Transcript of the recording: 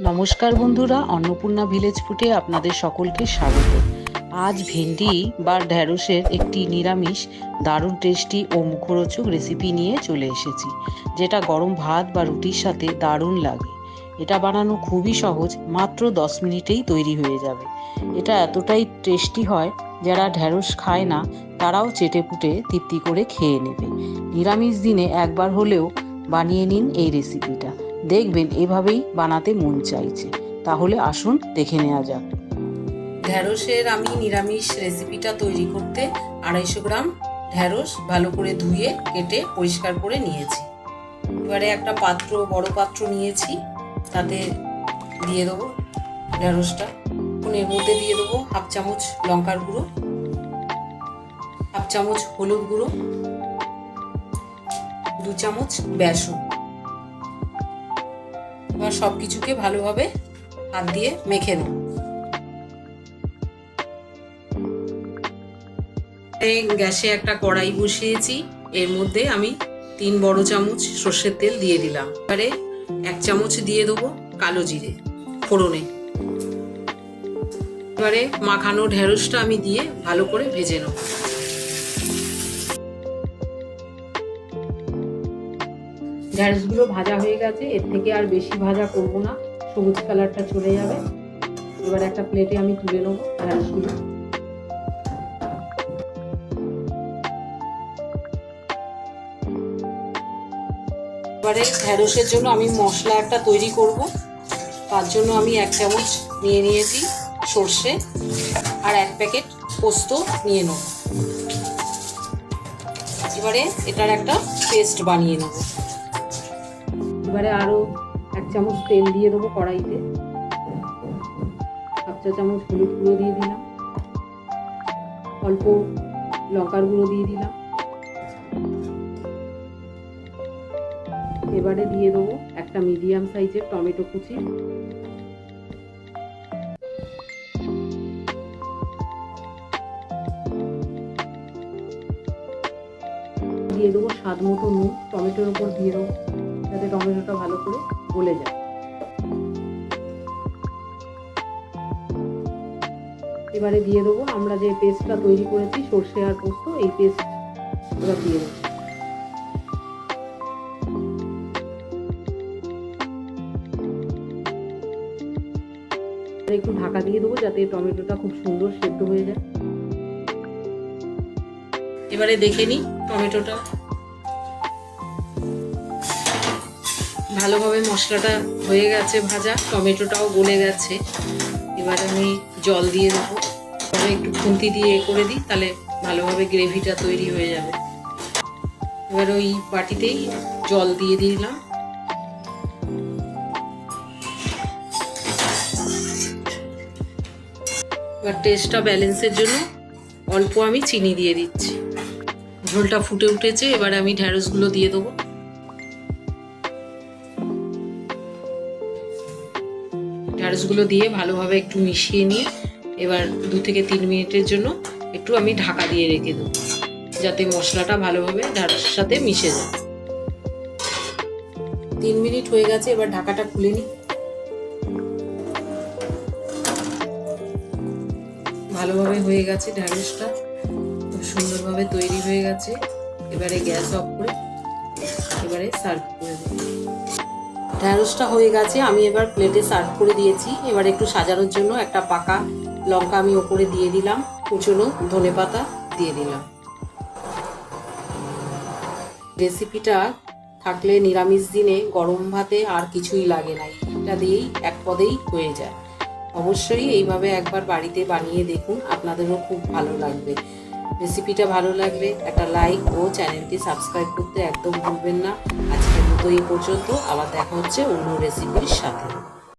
নমস্কার বন্ধুরা, অন্নপূর্ণা ভিলেজ ফুটে আপনাদের সকলকে স্বাগত। আজ ভেন্ডি বা ঢ্যাঁড়সের একটি নিরামিষ, দারুণ টেস্টি ও মুখরোচক রেসিপি নিয়ে চলে এসেছি, যেটা গরম ভাত বা রুটির সাথে দারুণ লাগে। এটা বানানো খুবই সহজ, মাত্র দশ মিনিটেই তৈরি হয়ে যাবে। এটা এতটাই টেস্টি হয়, যারা ঢ্যাঁড়স খায় না, তারাও চেটে পুটে তৃপ্তি করে খেয়ে নেবে। নিরামিষ দিনে একবার হলেও বানিয়ে নিন এই রেসিপিটা দেখবেন এভাবেই বানাতে মন চাইছে। তাহলে আসুন দেখে নেওয়া যাক। ঢ্যাঁড়সের আমি নিরামিষ রেসিপিটা তৈরি করতে আড়াইশো গ্রাম ঢ্যাঁড়স ভালো করে ধুয়ে, কেটে, পরিষ্কার করে নিয়েছি। এবারে একটা পাত্র, বড় পাত্র নিয়েছি। তাতে দিয়ে দেবো ঢ্যাঁড়সটা এর মধ্যে দিয়ে দেবো হাফ চামচ লঙ্কার গুঁড়ো, হাফ চামচ হলুদ গুঁড়ো, দু চামচ বেসন। এবার সব কিছুকে ভালোভাবে হাত দিয়ে মেখে নেব। গ্যাসে একটা কড়াই বসিয়েছি। এর মধ্যে আমি তিন বড় চামচ সর্ষের তেল দিয়ে দিলাম। এবারে এক চামচ দিয়ে দেবো কালো জিরে ফোড়নে। এবারে মাখানো ঢেঁড়সটা আমি দিয়ে ভালো করে ভেজে নেব। ঢ্যাঁড়সগুলো ভাজা হয়ে গেছে, এর থেকে আর বেশি ভাজা করব না, সবুজ কালারটা চলে যাবে। এবার একটা প্লেটে আমি তুলে নেব ঢ্যাঁড়সগুলো এবারে ঢ্যাঁড়সের জন্য আমি মশলা একটা তৈরি করব, তার জন্য আমি এক চামচ নিয়ে নিয়েছি সর্ষে, আর এক প্যাকেট পোস্ত নিয়ে নেব। এবারে এটার একটা পেস্ট বানিয়ে নেব। এবারে আরও এক চামচ তেল দিয়ে দেবো কড়াইতে। হাফ চা চামচ হলুদ গুঁড়ো দিয়ে দিলাম। অল্প লঙ্কার গুঁড়ো দিয়ে দিলাম। এবারে দিয়ে দেবো একটা মিডিয়াম সাইজের টমেটো কুচি। দিয়ে দেবো স্বাদ মতো নুন। টমেটোর উপর দিয়ে দেবো যাতে টমেটোটা ভালো করে গলে যায়। এবারে দিয়ে দেবো, আমরা যে পেস্টটা তৈরি করেছি, সর্ষে আর পোস্ত, এই পেস্ট এবার দিয়ে দেবো। একটু ঢাকা দিয়ে দেবো, যাতে টমেটোটা খুব সুন্দর সেদ্ধ হয়ে যায়। এবারে দেখে নিই টমেটোটা ভালোভাবে মশলাটা হয়ে গেছে ভাজা, টমেটোটাও গলে গেছে। এবার আমি জল দিয়ে দেবো। তবে একটু খুন্তি দিয়ে এ করে দিই, তাহলে ভালোভাবে গ্রেভিটা তৈরি হয়ে যাবে। এবার ওই বাটিতেই জল দিয়ে দিলাম। এবার টেস্টটা ব্যালেন্সের জন্য অল্প আমি চিনি দিয়ে দিচ্ছি। ঝোলটা ফুটে উঠেছে, এবার আমি ঢ্যাঁড়সগুলো দিয়ে দেবো। ঢ্যাঁড়সগুলো দিয়ে ভালোভাবে একটু মিশিয়ে নিয়ে এবার দু থেকে তিন মিনিটের জন্য একটু আমি ঢাকা দিয়ে রেখে দেবো, যাতে মশলাটা ভালোভাবে ঢ্যাঁড়সের সাথে মিশে যায়। তিন মিনিট হয়ে গেছে, এবার ঢাকাটা খুলে নিই। ভালোভাবে হয়ে গেছে ঢ্যাঁড়সটা খুব সুন্দরভাবে তৈরি হয়ে গেছে। এবারে গ্যাস অফ করে এবারে সার্ভ করে দেবো। ঢ্যাঁড়সটা হয়ে গেছে, আমি এবার প্লেটে সার্ভ করে দিয়েছি। এবার একটু সাজানোর জন্য একটা পাকা লঙ্কা আমি ওপরে দিয়ে দিলাম, কুচনো ধনে পাতা দিয়ে দিলাম। রেসিপিটা থাকলে নিরামিষ দিনে গরম ভাতে আর কিছুই লাগে না এটা দিয়েই এক পদেই হয়ে যায়। অবশ্যই এইভাবে একবার বাড়িতে বানিয়ে দেখুন, আপনাদেরও খুব ভালো লাগবে। রেসিপিটা ভালো লাগলে একটা লাইক ও চ্যানেলটি সাবস্ক্রাইব করতে একদম ভুলবেন না। আজকের মতো এই পর্যন্ত আবার দেখা হচ্ছে অন্য রেসিপির সাথে।